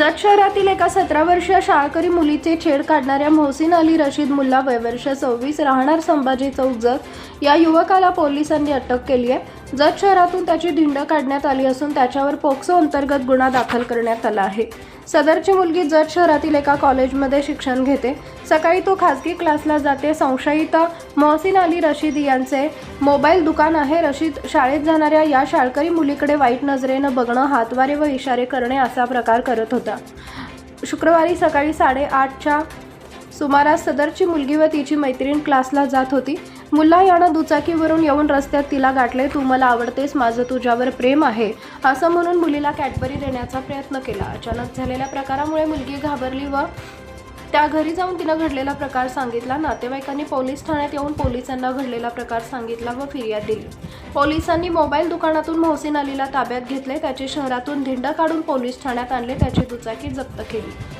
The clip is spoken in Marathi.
जत शहरातील एका सतरा वर्षीय शाळकरी मुलीचे छेड काढणाऱ्या मोहसिन अली रशीद मुल्ला वयवर्ष सव्वीस राहणार संभाजी चौक जत या युवकाला पोलिसांनी अटक केली आहे. जत शहरातून त्याची धिंड काढण्यात आली असून त्याच्यावर पोक्सो अंतर्गत गुन्हा दाखल करण्यात आला आहे. सदरची मुलगी जत शहरातील एका कॉलेजमध्ये शिक्षण घेते. सकाळी तो खाजगी क्लासला जाते. संशयित मोहसिन अली रशीद यांचे मोबाईल दुकान आहे रशीद शाळेत जाणाऱ्या या शाळकरी मुलीकडे वाईट नजरेनं बघणं हातवारे व इशारे करणे असा प्रकार करत होता. शुक्रवारी सकाळी साडेआठच्या सुमारास सदरची मुलगी व तिची मैत्रीण क्लासला जात होती. मुल्ला यानं दुचाकीवरून येऊन रस्त्यात तिला गाठले तू मला आवडतेस माझं तुझ्यावर प्रेम आहे. असं म्हणून मुलीला कॅडबरी देण्याचा प्रयत्न केला. अचानक झालेल्या प्रकारामुळे मुलगी घाबरली व त्या घरी जाऊन तिनं घडलेला प्रकार सांगितला. नातेवाईकांनी पोलीस ठाण्यात येऊन पोलिसांना घडलेला प्रकार सांगितला व फिर्याद दिली. पोलिसांनी मोबाईल दुकानातून मोहसिन अलीला ताब्यात घेतले. त्याचे शहरातून धिंड काढून पोलीस ठाण्यात आणले. त्याची दुचाकी जप्त केली.